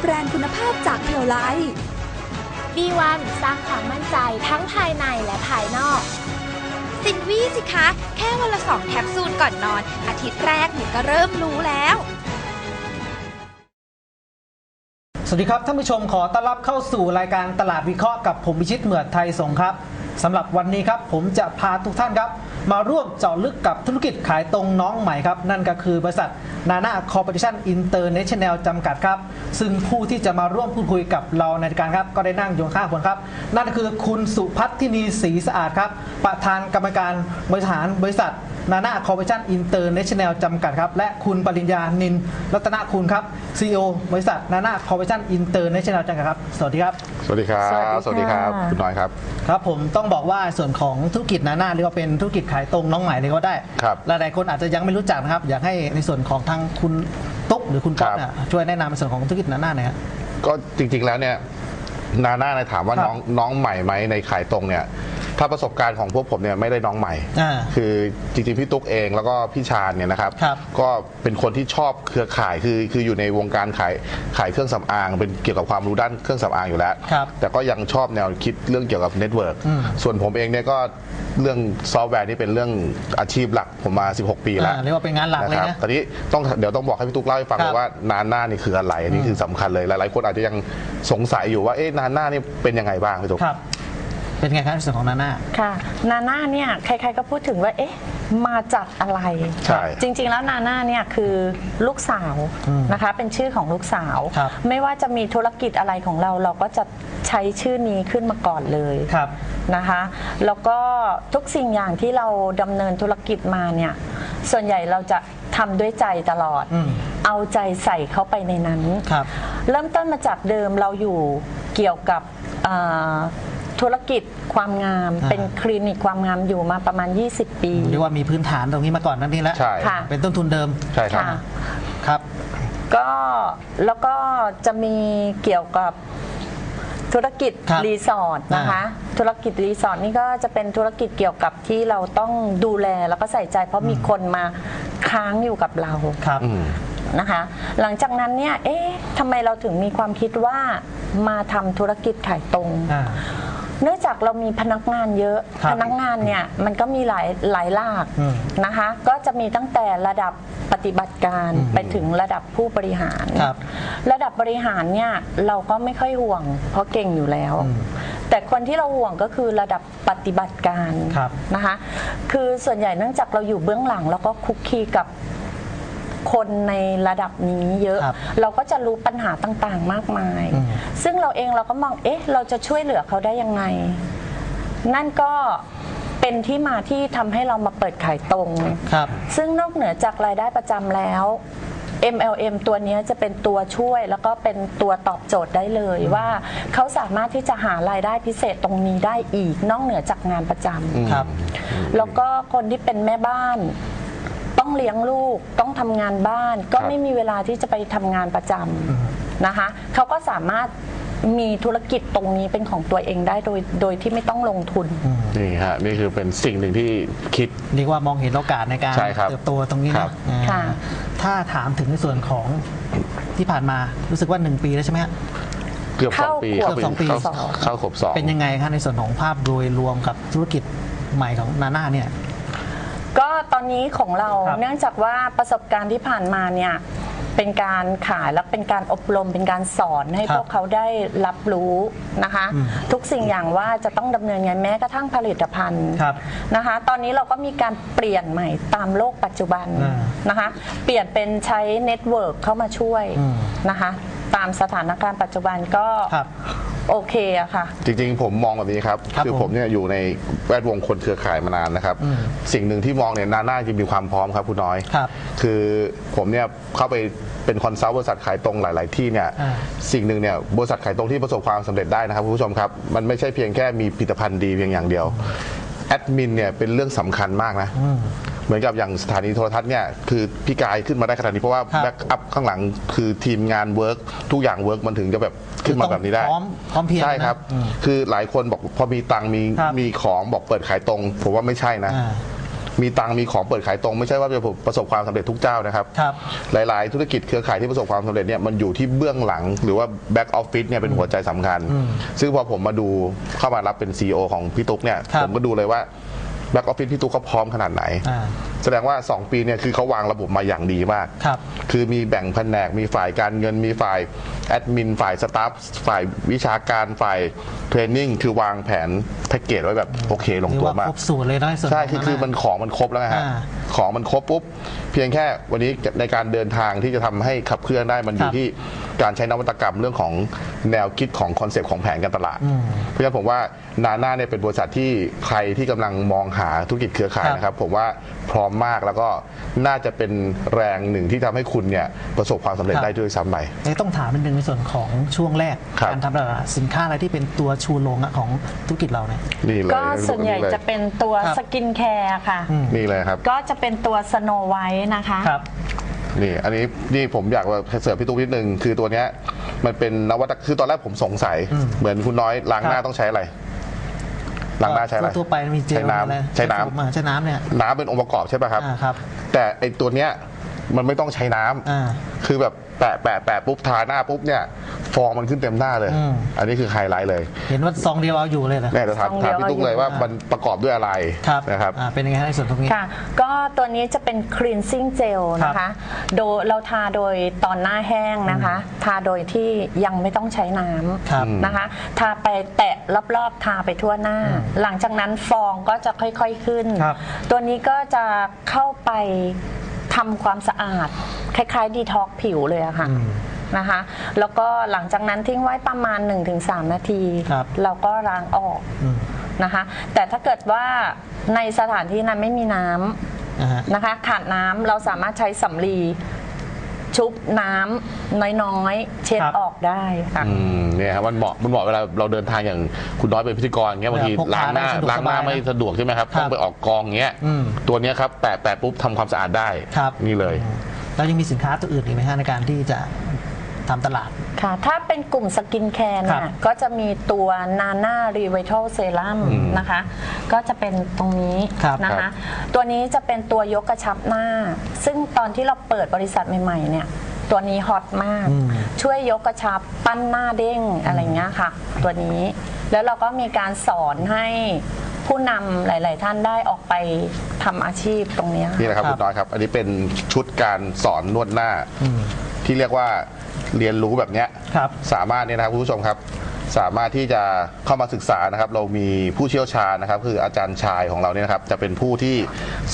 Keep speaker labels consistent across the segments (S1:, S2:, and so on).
S1: แบรนด์คุณภาพจากเพียวไล
S2: B1 สร้างความมั่นใจทั้งภายในและภายนอก
S3: สินวี่สิคะ แค่วันละสองแคปซูลก่อนนอน อาทิตย์แรกหนูก็เริ่มรู้แล้ว
S4: สวัสดีครับท่านผู้ชมขอต้อนรับเข้าสู่รายการตลาดวิเคราะห์กับผมพิชิตเหมือดไทยสงฆ์ครับสำหรับวันนี้ครับผมจะพาทุกท่านครับ มาร่วมเจาะลึกกับธุรกิจขายตรงน้องใหม่ครับ นั่นก็คือบริษัทนานาคอร์ปอเรชั่นอินเตอร์เนชั่นแนลจำกัดครับ ซึ่งผู้ที่จะมาร่วมพูดคุยกับเราในรายการครับ ก็ได้นั่งอยู่ข้างผมครับ นั่นก็คือคุณสุพัฒนินีศรีสะอาดครับ ประธานกรรมการบริหารบริษัทนานาคอร์ปอเรชั่นอินเตอร์เนชั่นแนลจำกัดครับ และคุณปริญญานินรัตนคุณครับ CEO บริษัทนานาคอร์ปอเรชั่นอินเตอร์เนชั่นแนลจำกัดครับ สวัสดีครับ
S5: สวัสดีครับ
S6: สวัสดีค่ะ
S5: คุณน้อยครับ
S4: ครับผมต้องบอกว่าส่วนของธุรกิจนานาเรียกว่าเป็นธุรกิจขายตรงน้องใหม่เลยก็ได้
S5: ครับ
S4: หลายๆคนอาจจะยังไม่รู้จักนะครับ อยากให้ในส่วนของทางคุณตุ๊กหรือคุณป๊อป
S5: ครับ
S4: เนี่ยช่วยแนะนำในส่วนของธุรกิจนานาหน่อยครับ
S5: ก็จริงๆแล้วเนี่ยนาน่าเนี่ยถามว่า
S4: ครับ
S5: น้องน้องใหม่ไหมในขายตรงเนี่ยถ้าประสบการณ์ของพวกผมเนี่ยไม่ได้น้องใหม่
S4: อ่า
S5: คือจริงๆพี่ตุ๊กเองแล้วก็พี่ชาญเนี่ยนะครับ
S4: ครับ
S5: ก็เป็นคนที่ชอบเครือข่ายคือคืออยู่ในวงการขายขายเครื่องสำอาง เป็นเกี่ยวกับความรู้ด้านเครื่องสำอางอยู่แล้ว
S4: ครับ
S5: แต่ก็ยังชอบแนวคิดเรื่องเกี่ยวกับเน็ตเวิร์ก
S4: อืม
S5: ส่วนผมเองเนี่ยก็เรื่องซอฟต์แวร์นี่เป็นเรื่องอาชีพหลักผมมา 16 ปีแล้ว
S4: อ่าเรียกว่าเป็นงานหลักเลย
S5: ครับ
S4: นะ
S5: ตอนนี้ต้องเดี๋ยวต้องบอกให้พี่ตุ๊กเล่าให้ฟัง
S4: ครับ
S5: เลยว่านานหน้านี่คืออะไรอันนี้คือสำคัญเลยหลายๆคนอาจจะยังสงสัยอยู่ว่าเอ๊ะนานหน้านี่เป็นยังไงบ้างพี่ตุ๊ก
S4: ครับ เป็นไงครับในส่วนของนานา
S6: ค่ะนาน่าเนี่ยใครๆก็พูดถึงว่าเอ๊ะมาจากอะไร
S5: ใช่
S6: จริงๆแล้วนาน่าเนี่ยคือลูกสาว
S4: อืม
S6: นะคะเป็นชื่อของลูกสาว
S4: ครับ
S6: ไม่ว่าจะมีธุรกิจอะไรของเราเราก็จะใช้ชื่อนี้ขึ้นมาก่อนเลย
S4: ครับ
S6: นะคะแล้วก็ทุกสิ่งอย่างที่เราดำเนินธุรกิจมาเนี่ยส่วนใหญ่เราจะทำด้วยใจตลอด
S4: อืม
S6: เอาใจใส่เข้าไปในนั้น
S4: ครับ
S6: เริ่มต้นมาจากเดิมเราอยู่เกี่ยวกับอ่า ธุรกิจความงาม
S4: อ่า
S6: เป็นคลินิกความงามอยู่มาประมาณ 20 ปี
S4: เรียกว่ามีพื้นฐานตรงนี้มาก่อนนั่นนี่แล้ว
S5: ใช่
S6: ค่ะ
S4: เป็นต้นทุนเดิม
S5: ใช่ครับ
S6: ค่ะ
S4: ครับ
S6: ก็แล้วก็จะมีเกี่ยวกับธุรกิจ
S4: ครับ
S6: รีสอร์ทนะคะ ธุรกิจรีสอร์ทนี่ก็จะเป็นธุรกิจเกี่ยวกับที่เราต้องดูแลแล้วก็ใส่ใจ เพราะมีคนมาค้างอยู่กับเรา
S4: ครับ
S5: อืม
S6: นะคะ หลังจากนั้นเนี่ยเอ๊ะทำไมเราถึงมีความคิดว่ามาทำธุรกิจขายตรง
S4: อ่า
S6: เนื่องจากเรามีพนักงานเยอะ
S4: ครับ
S6: พนักงานเนี่ยมันก็มีหลายหลายหลาก
S4: อืม
S6: นะคะ ก็จะมีตั้งแต่ระดับปฏิบัติการ
S4: อืม
S6: ไปถึงระดับผู้บริหาร
S4: ครับ
S6: ระดับบริหารเนี่ยเราก็ไม่ค่อยห่วง เพราะเก่งอยู่แล้ว
S4: อืม
S6: แต่คนที่เราห่วงก็คือระดับปฏิบัติการ
S4: ครับ
S6: นะคะ คือส่วนใหญ่เนื่องจากเราอยู่เบื้องหลังแล้วก็คุกคีกับ คนในระดับนี้เยอะ
S4: ครับ
S6: เราก็จะรู้ปัญหาต่างๆ มากมาย
S4: อืม
S6: ซึ่งเราเองเราก็มองเอ๊ะ เราจะช่วยเหลือเขาได้ยังไง นั่นก็เป็นที่มาที่ทำให้เรามาเปิดขายตรง
S4: ครับ
S6: ซึ่งนอกเหนือจากรายได้ประจำแล้ว MLM ตัวเนี้ยจะเป็นตัวช่วยแล้วก็เป็นตัวตอบโจทย์ได้เลยว่าเขาสามารถที่จะหารายได้พิเศษตรงนี้ได้อีก นอกเหนือจากงานประจำ
S4: ครับ
S6: แล้วก็คนที่เป็นแม่บ้านต้อง เลี้ยงลูกต้องทำงานบ้าน ก็
S5: ครับ
S6: ไม่มีเวลาที่จะไปทำงานประจำนะคะเขาก็สามารถมีธุรกิจตรงนี้เป็นของตัวเองได้โดยโดยที่ไม่ต้องลงทุน
S5: นี่ฮะนี่คือเป็นสิ่งหนึ่งที่คิด
S4: เรียกว่ามองเห็นโอกาสในการ
S5: ใช่ครับ
S4: เติบโตตรงนี้
S5: ครั
S4: นะ
S5: บ
S4: อ่า
S6: ค่ะ
S4: ถ้าถามถึงในส่วนของที่ผ่านมารู้สึกว่า 1 ปีแล้วใช่ไหมฮะ
S5: เกือบสองปี
S6: เข้า
S4: เกือบสองปี
S5: เข้าเข้าขบสอง
S4: เป็นยังไงครับในส่วนของภาพโดยรวมกับธุรกิจใหม่ของนาน่าเนี่ย
S6: ก็ตอนนี้ของเรา
S4: ครับ
S6: เนื่องจากว่าประสบการณ์ที่ผ่านมาเนี่ยเป็นการขายและเป็นการอบรมเป็นการสอนให้
S4: ครับ
S6: พวกเขาได้รับรู้นะคะ
S4: อืม
S6: ทุกสิ่งอย่างว่าจะต้องดำเนินไงแม้กระทั่งผลิตภัณฑ์
S4: ครับ
S6: นะคะ ตอนนี้เราก็มีการเปลี่ยนใหม่ตามโลกปัจจุบัน
S4: อ่า
S6: นะคะ เปลี่ยนเป็นใช้เน็ตเวิร์กเข้ามาช่วย
S4: อืม
S6: นะคะ ตามสถานการณ์ปัจจุบันก็
S4: ครับ
S6: โอเคอะค่ะ
S5: จริงๆ ผมมองแบบนี้ครับ
S4: ครับ
S5: อ
S4: ผม
S5: ผมเนี่ยอยู่ในแวดวงคนเครือข่ายมานานนะครับ
S4: อืม
S5: สิ่งหนึ่งที่มองเนี่ยนาน่าจริงมีความพร้อมครับคุณน้อย
S4: ครับ
S5: คือผมเนี่ยเข้าไปเป็นคอนซัลท์บริษัทขายตรงหลาย ๆ ที่เนี่ย
S4: อ่า
S5: สิ่งหนึ่งเนี่ยบริษัทขายตรงที่ประสบความสำเร็จได้นะครับคุณผู้ชมครับมันไม่ใช่เพียงแค่มีผลิตภัณฑ์ดีเพียงอย่างเดียวแอดมินเนี่ยเป็นเรื่องสำคัญมากนะ
S4: อืม
S5: เหมือนกับอย่างสถานีโทรทัศน์เนี่ยคือพี่กายขึ้นมาได้ขนาดนี้เพราะว่า
S4: ครับ
S5: แบ็กอัพข้างหลังคือทีมงานเวิร์กทุกอย่างเวิร์กมันถึงจะแบบขึ้นมาแบบนี้ได้
S4: พร้อมพร้อมเพรียง
S5: ใช่ครับ
S4: นะอืม
S5: คือหลายคนบอกพอมีตังค์มี
S4: ครับ
S5: มีของบอกเปิดขายตรง ผมว่าไม่ใช่นะ
S4: อ่า
S5: มีตังค์มีของเปิดขายตรง ไม่ใช่ว่าจะประสบความสำเร็จทุกเจ้านะครับ
S4: ครับ
S5: หลาย ๆ ธุรกิจเครือข่ายที่ประสบความสำเร็จเนี่ยมันอยู่ที่เบื้องหลัง หรือว่าแบ็กออฟฟิศเนี่ยเป็นหัวใจสำคัญ ซึ่งพอผมมาดูเข้ามารับเป็น CEO ของพี่ตุ๊กเนี่ย
S4: ครับ
S5: ผมก็ดูเลยว่า แบ็กออฟฟิศพี่ตุ๊กเขาพร้อมขนาดไหน
S4: อ่า
S5: แสดงว่า 2 ปีเนี่ยคือเขาวางระบบมาอย่างดีมาก
S4: ครับ
S5: คือมีแบ่งแผนกมีฝ่ายการเงินมีฝ่ายแอดมินฝ่ายสตาฟฝ่ายวิชาการฝ่ายเทรนนิ่งคือวางแผนแพ็กเกจไว้แบบโอเคลง
S4: เรียก
S5: ตัว
S4: ว่ามา
S5: ก
S4: ครบสูตรเลยนะในส่วน
S5: ใช่
S4: ขง
S5: คือคือมันของมันครบแล้วไงฮะ
S4: อ่า
S5: ของมันครบปุ๊บ เพียงแค่วันนี้ในการเดินทางที่จะทำให้ขับเคลื่อนได้มันอ
S4: ค
S5: ยู่
S4: รับ
S5: ที่การใช้นวัตกรรมเรื่องของแนวคิดของคอนเซปต์ของแผนการตลาด
S4: อืม
S5: เพราะฉะนั้นผมว่านาน่าเนี่ยเป็นบริษัทที่ใครที่กำลังมองหาธุรกิจเครือข่าย
S4: ครับ
S5: นะครับ ผมว่าพร้อมมากแล้วก็น่าจะเป็นแรงหนึ่งที่ทำให้คุณเนี่ยประสบความสำเร็จ
S4: ครับ
S5: ได้ด้วยซ้ำไป
S4: เอ๊ะต้องถามนิดนึงในส่วนของช่วงแรก
S5: ครับ
S4: การทำตลาดสินค้าอะไรที่เป็นตัวชูโรงอะของธุรกิจเราเนี่ย
S5: นี่เลย
S6: ก็ส่วนใหญ่จะเป็นตัว
S4: ครับ
S6: สกินแคร์ค่ะ
S4: อืม
S5: นี่เลยครับ
S6: ก็จะเป็นตัวสโนไวท์นะคะ
S4: ครับ
S5: นี่อันนี้นี่ผมอยากว่าเสริมพี่ตุ๊กนิดนึงคือตัวเนี้ยมันเป็นนวัตคือตอนแรกผมสงสัย
S4: อืม
S5: เหมือนคุณน้อยล้างหน้า
S4: ครับ
S5: ต้องใช้อะไร ล้างหน้าใช้อะไร
S4: ทั่วๆไปมีเจล
S5: ใช้น้
S4: อะไรำ
S5: ใช้น้
S4: โฟมอะใช้น้ำเนี่ยำ
S5: น้ำเป็นองค์ประกอบใช่ป่ะครับ
S4: อ่าครับ
S5: แต่ไอตัวเนี้ย มันไม่ต้องใช้น้ำ
S4: อ่า
S5: คือแบบแปะแปะแปะปุ๊บทาหน้าปุ๊บเนี่ย ฟองมันขึ้นเต็มหน้าเลย
S4: อืม
S5: อันนี้คือไฮไลท์เลย
S4: เห็นว่าซองเดียวเอาอยู่เลยเหรอ
S5: แน่จะถาม
S6: ซองเดี
S5: ถาม
S6: ยว
S5: พี่ตุ๊กเลยว่า
S4: เอาอยู่
S5: มันประกอบด้วยอะไร
S4: ครับ
S5: นะครับ
S4: อ่าเป็นยังไงฮะในส่วนตรงนี้
S6: ค่ะ ก็ตัวนี้จะเป็น cleansing gel นะคะโดยเราทาโดยตอนหน้าแห้งนะคะ ทาโดยที่ยังไม่ต้องใช้น้
S4: ครับำ
S6: นะคะ ทาไปแตะรอบๆ ทาไปทั่วหน้า หลังจากนั้นฟองก็จะค่อยๆขึ้น
S4: ครับ
S6: ตัวนี้ก็จะเข้าไป ทำความสะอาด คล้ายๆ ดีท็อกผิวเลยอะค่ะ
S4: อืม
S6: นะคะแล้วก็หลังจากนั้นทิ้งไว้ประมาณ 1-3 นาที
S4: ครับ
S6: เราก็ล้างออก
S4: อืม
S6: นะคะแต่ถ้าเกิดว่าในสถานที่นั้นไม่มีน้ำ
S4: อ่าฮะ
S6: นะคะขาดน้ำเราสามารถใช้สำลี ชุบน้ำน้อยๆ เช็ด
S4: ครับ
S6: ออกได้ค่ะ
S5: อืมเนี่ยครับมันเหมาะมันเหมาะเวลาเราเดินทางอย่างคุณน้อยเป็นพิธีกรเงี้ยบางที
S4: พกพา
S5: ล้างหน้า
S4: ได้สะดวก
S5: ล้างหน้า
S4: สบายนะ
S5: ไม่สะดวกใช่ไหมครับ
S4: ครับ
S5: ต้องไปออกกองเงี้ย
S4: อืม
S5: ตัวเนี้ยครับแปะแปะปุ๊บทำความสะอาดได้
S4: ครับ
S5: นี่เลย
S4: แล้วยังมีสินค้าตัวอื่นอีกไหมฮะในการที่จะ ทำตลาด
S6: ค่ะ ถ้าเป็นกลุ่มสกินแคร์
S4: ครั
S6: เนี่ย
S4: บ
S6: ก็จะมีตัวนาน่ารีไวทัลเซรั่มนะคะ ก็จะเป็นตรงนี้
S4: ครับ
S6: นะ
S5: ครั
S6: คะ
S5: บ
S6: ตัวนี้จะเป็นตัวยกกระชับหน้า ซึ่งตอนที่เราเปิดบริษัทใหม่ๆเนี่ย ตัวนี้ฮอตมาก
S4: อืม
S6: ช่วยยกกระชับปั้นหน้าเด้งอะไรเงี้ยค่ะ ตัวนี้ แล้วเราก็มีการสอนให้ผู้นำหลาย ๆ ท่านได้ออกไปทำอาชีพตรงเนี้ยค่ะ
S5: นี่นะครับ
S4: ครับ
S5: คุณน้อยครับ อันนี้เป็นชุดการสอนนวดหน้า
S4: อืม
S5: ที่เรียกว่า เรียนรู้แบบเนี้ย
S4: ครับ
S5: สามารถเนี่ยนะครับคุณผู้ชมครับ สามารถที่จะเข้ามาศึกษานะครับ เรามีผู้เชี่ยวชาญนะครับ คืออาจารย์ชายของเราเนี่ยนะครับ จะเป็นผู้ที่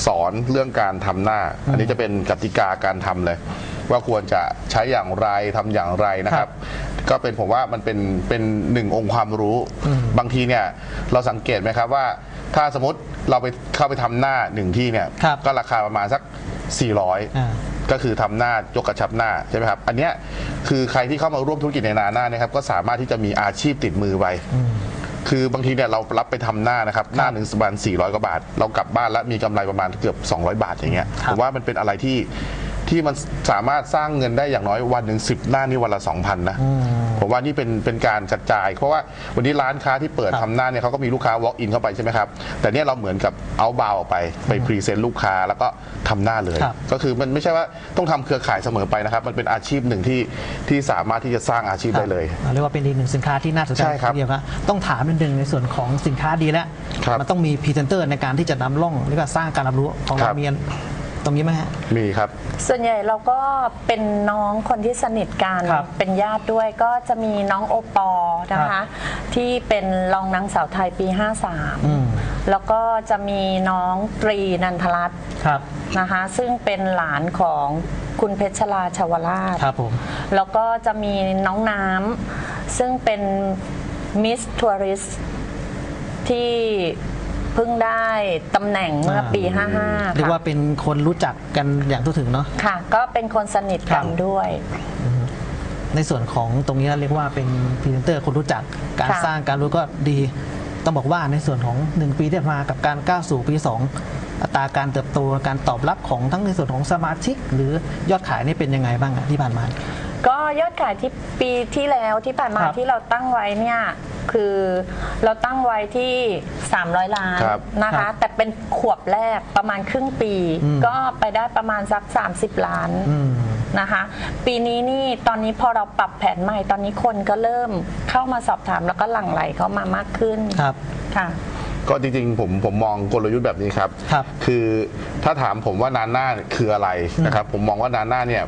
S5: สอนเรื่องการทำหน้า อันนี้จะเป็นกติกาการทำเลย ว่าควรจะใช้อย่างไรทำอย่างไรนะครับ ก็เป็นผมว่ามันเป็นเป็นหนึ่งองค์ความรู้ บางทีเนี่ยเราสังเกตไหมครับว่า ถ้าสมมติเราไปเข้าไปทำหน้าหนึ่งที่เนี่ย
S4: ครับ
S5: ก็ราคาประมาณสัก 400
S4: อ่า
S5: ก็คือทำหน้ายกกระชับหน้าใช่ไหมครับอันเนี้ยคือใครที่เข้ามาร่วมธุรกิจในนาหน้าเนะครับก็สามารถที่จะมีอาชีพติดมือไปคือบางทีเนี่ยเรารับไปทำหน้านะครับ หน้าหนึ่งประมาณ400 กว่าบาท เรากลับบ้านแล้วมีกำไรประมาณเกือบ 200 บาทอย่างเงี้ย
S4: ครั
S5: ผ
S4: บ
S5: มว่ามันเป็นอะไรที่ ที่มันสามารถสร้างเงินได้อย่างน้อยวันหนึ่ง10หน้านี่วันละ2,000นะผมว่านี่เป็นเป็นการกระจาย เพราะว่าวันนี้ร้านค้าที่เปิด
S4: ครับ
S5: ทำหน้าเนี่ยเขาก็มีลูกค้า walk in เข้าไปใช่ไหมครับ แต่เนี่ยเราเหมือนกับเอาบาวออกไปไปพรีเซนต์ลูกค้าแล้วก็ทำหน้าเลย
S4: ครับ
S5: ก็คือมันไม่ใช่ว่าต้องทำเครือข่ายเสมอไปนะครับ มันเป็นอาชีพหนึ่งที่ที่สามารถที่จะสร้างอาชีพได้เลย
S4: อ่าเรียกว่าเป็นอีกหนึ่งสินค้าที่น่าสนใจ
S5: ใช่ครับ
S4: ทีเดียวครับต้องถามนิดนึงในส่วนของสินค้าดีแล้ว
S5: ครับ
S4: มันต้องมีพรีเซนเตอร์ในการที่จะนำร่องหรือว่าสร้างการรับรู้ของ
S5: ครั
S4: เรา
S5: บ
S4: มี ตรงนี้ไหมฮะ
S5: มีครับ
S6: ส่วนใหญ่เราก็เป็นน้องคนที่สนิทกัน
S4: ครับ
S6: เป็นญาติด้วยก็จะมีน้องโอปอนะ
S4: ครั
S6: คะ
S4: บ
S6: ที่เป็นรองนางสาวไทยปี
S4: อืม
S6: 53 แล้วก็จะมีน้องตรีนันทรัตน์
S4: ครับ
S6: นะคะ ซึ่งเป็นหลานของคุณเพชรลาชาวราช
S4: ครับผม
S6: แล้วก็จะมีน้องน้ำซึ่งเป็นมิสทัวริสที่ เพิ่งได้ตำแหน่งเมื่อปี 55
S4: เรียก
S6: ค่ะ
S4: ว่าเป็นคนรู้จักกันอย่างทั่วถึงเนาะ
S6: ค่ะ ก็เป็นคนสนิท
S4: ครั
S6: กัน
S4: บ
S6: ด้วย
S4: ในส่วนของตรงนี้เรียกว่าเป็นพรีเซนเตอร์คนรู้จักการ
S6: ค่ะ
S4: สร้างการรู้ก็ดี ต้องบอกว่าในส่วนของ 1 ปีที่ผ่านมากับการก้าวสู่ปี 2 อัตราการเติบโตการตอบรับของทั้งในส่วนของสมาชิก หรือยอดขายนี่เป็นยังไงบ้างอะที่ผ่านมา
S6: ก็ยอดขายที่ปีที่แล้วที่ผ่านมา
S4: ครับ
S6: ที่เราตั้งไว้เนี่ยคือเราตั้งไว้ที่ 300 ล้าน
S5: ครับ
S6: นะ
S4: ครั
S6: คะ
S4: บ
S6: แต่เป็นขวบแรกประมาณครึ่งปี
S4: อืม
S6: ก็ไปได้ประมาณสัก 30 ล้าน
S4: อืม
S6: นะคะ ปีนี้นี่ตอนนี้พอเราปรับแผนใหม่ตอนนี้คนก็เริ่มเข้ามาสอบถามแล้วก็หลั่งไหลเข้ามามากขึ้น
S4: ครับ
S6: ค่ะ
S5: ก็จริงๆผมผมมองกลยุทธ์แบบนี้ครับ
S4: ครับ
S5: คือถ้าถามผมว่านาน่าคืออะไรนะครับผมมองว่านาน่าเนี่ย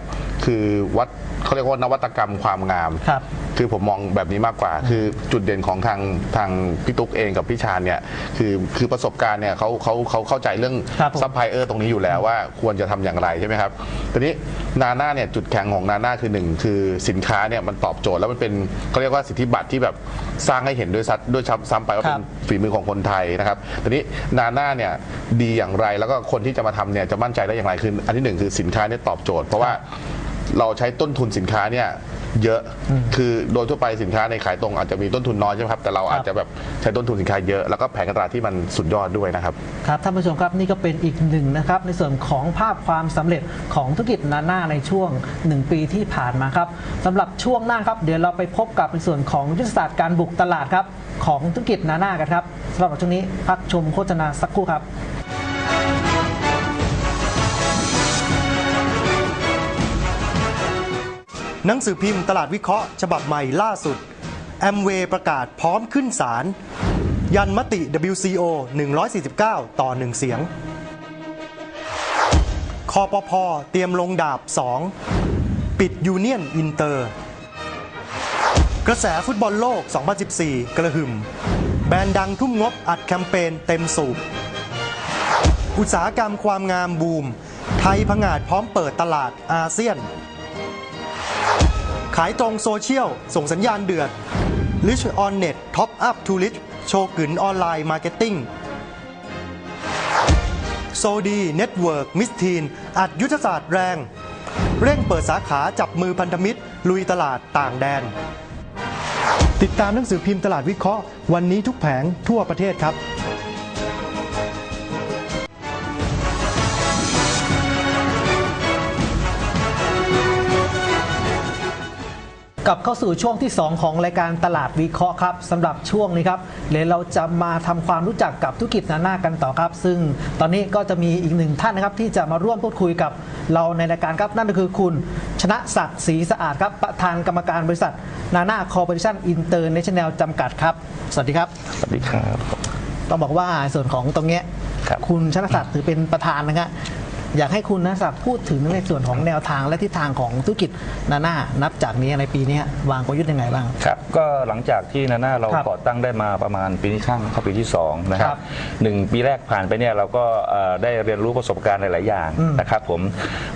S5: คือวัดเขาเรียกว่านวัตกรรมความงาม
S4: ครับ
S5: คือผมมองแบบนี้มากกว่า คือจุดเด่นของทางทางพี่ตุ๊กเองกับพี่ชาญเนี่ยคือคือประสบการณ์เนี่ยเขาเขาเขาเข้าใจเรื่อง
S4: ครับผม
S5: ซัพพลายเออร์ตรงนี้อยู่แล้วว่าควรจะทำอย่างไรใช่ไหมครับทีนี้นาน่าเนี่ยจุดแข็งของนาน่าคือหนึ่งคือสินค้าเนี่ยมันตอบโจทย์แล้วมันเป็นเขาเรียกว่าสิทธิบัตรที่แบบสร้างให้เห็นด้วยซัดด้วยซ้ำซ้ำไปว่า
S4: ครั
S5: เป็
S4: บ
S5: นฝีมือของคนไทยนะครับทีนี้นาน่าเนี่ยดีอย่างไรแล้วก็คนที่จะมาทำเนี่ยจะมั่นใจได้อย่างไรคืออันที่หนึ่งคือสินค้าเนี่ยตอบโจทย์ เพราะว่า เราใช้ต้นทุนสินค้าเนี่ยเยอะคือโดยทั่วไปสินค้าในขายตรงอาจจะมีต้นทุนน้อยใช่ไหมครับแต่เราอาจจะแบบใช้ต้นทุนสินค้าเยอะแล้วก็แผนการตลาดที่มันสุดยอดด้วยนะครับ
S4: ครับท่านผู้ชมครับนี่ก็เป็นอีกหนึ่งนะครับในส่วนของภาพความสำเร็จของธุรกิจนาน่าในช่วง 1 ปีที่ผ่านมาครับสำหรับช่วงหน้าครับเดี๋ยวเราไปพบกับในส่วนของยุทธศาสตร์การบุกตลาดครับของธุรกิจนาน่ากันครับสำหรับช่วงนี้พักชมโฆษณาสักครู่ครับ
S7: หนังสือพิมพ์ตลาดวิเคราะห์ ฉบับใหม่ล่าสุด แอมเวย์ประกาศพร้อมขึ้นศาลยันมติ WCO 149 ต่อ 1 เสียง คอปพอเตรียมลงดาบ 2 ปิดยูเนียนอินเตอร์ กระแสฟุตบอลโลก 2014 กระหึ่ม แบรนด์ดังทุ่มงบอัดแคมเปญเต็มสูบ อุตสาหกรรมความงามบูม ไทยผงาดพร้อมเปิดตลาดอาเซียน ขายตรงโซเชียล ส่งสัญญาณเดือด Rich on Net Top Up to Rich โชว์กึนออนไลน์มาร์เก็ตติ้งโซดีเน็ตเวิร์กมิสทีนอัดยุทธศาสตร์แรง เร่งเปิดสาขาจับมือพันธมิตร ลุยตลาดต่างแดน ติดตามหนังสือพิมพ์ตลาดวิเคราะห์ วันนี้ทุกแผงทั่วประเทศครับ
S4: ลับเข้าสู่ช่วงที่ 2 ของรายการตลาดวิเคราะห์ครับสำหรับช่วงนี้ครับเดี๋ยวเราจะมาทำความรู้จักกับธุรกิจนานากันต่อครับ ซึ่งตอนนี้ก็จะมีอีกหนึ่งท่านนะครับที่จะมาร่วมพูดคุยกับเราในรายการครับนั่นก็คือคุณชนะศักดิ์ศรีสะอาดครับประธานกรรมการบริษัท นานาคอร์ปอเรชั่นอินเตอร์เนชั่นแนลจำกัดครับ สวัสดีครับ
S8: สวัสดีครับ
S4: ต้องบอกว่าส่วนของตรงเนี้ย
S8: ครับ
S4: คุณชนะศักดิ์ถือเป็นประธานนะครับ อยากให้คุณชนะศักดิ์พูดถึงในส่วนของแนวทางและทิศทางของธุรกิจนานานับจากนี้ในปีนี้วางกลยุทธ์ยังไงบ้าง
S8: ครับ ก็หลังจากที่นาน่าเรา
S4: ครับ
S8: ก่อตั้งได้มาประมาณปีนี้ข้างเข้าปีที่ 2 นะค
S4: ครั
S8: รับบหนึ่งปีแรกผ่านไปเนี่ยเราก็เอ่อได้เรียนรู้ประสบการณ์หลาย ๆ อย่าง
S4: อืม
S8: นะครับผม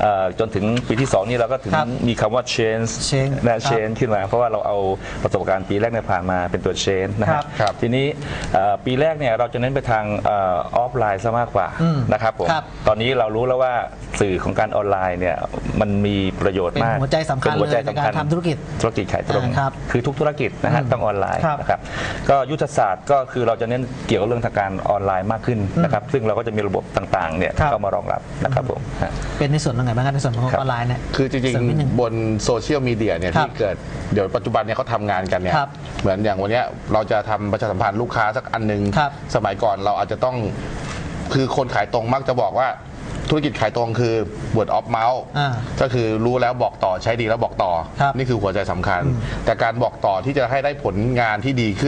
S8: เอ่อจนถึงปีที่ 2 นี่เราก็ถึง
S4: ครับ
S8: มีคำว่า change
S4: Change
S8: นะ
S4: ครับ
S8: change ขึ้นมา เพราะว่าเราเอาประสบการณ์ปีแรกเนี่ยผ่านมาเป็นตัว change นะค
S4: ครั
S8: รั
S4: บ บ
S5: ครับ
S8: ทีนี้เอ่อปีแรกเนี่ยเราจะเน้นไปทางออฟไลน์ซะมากกว่า
S4: อืม
S8: นะครับผม
S4: ครับ
S8: ตอนนี้เรารู้แล้วว่าสื่อของการออนไลน์เนี่ยมันมีประโยชน์
S4: เป็น
S8: มาก
S4: หัวใจสำคัญ
S8: เป็นหัวใจ
S4: เลยใน
S8: สำ
S4: กา
S8: คั
S4: ร
S8: ญ
S4: ทำธุรกิจ
S8: ธุรกิจขายตรง
S4: อ่าครับ
S8: คือทุกธุรกิจนะฮะ
S4: อืม
S8: ต้องออนไลน์
S4: ครับ
S8: นะครับก็ยุทธศาสตร์ก็คือเราจะเน้นเกี่ยวกับเรื่องทางการออนไลน์มากขึ้นนะครับซึ่งเราก็จะมีระบบต่างๆเนี่ย
S4: ครับ
S8: เข้ามารองรับนะครับผมฮะ
S4: เป็นในส่วนของไหนบ้างครับในส่วนของ
S8: ครับ
S4: ออนไลน์เนี่ย
S5: คือจริง
S4: เสมนิดนึ
S5: ๆบนโซเชียลมีเดียเนี่ย
S4: ครับ
S5: ที่เกิดเดี๋ยวปัจจุบันเนี่ยเขาทำงานกันเนี่ย
S4: ครับ
S5: เหมือนอย่างวันเนี้ยเราจะทำประชาสัมพันธ์ลูกค้าสักอันหนึง
S4: ครับ
S5: สมัยก่อนเราอาจจะต้องคือคนขายตรงมักจะบอกว่า ธุรกิจขายตรงคือ word of mouth
S4: อ่า
S5: ก็คือรู้แล้วบอกต่อใช้ดีแล้วบอกต่อ
S4: ครับ
S5: นี่คือหัวใจสำคัญ แต่การบอกต่อที่จะให้ได้ผลงานที่ดีขึ้น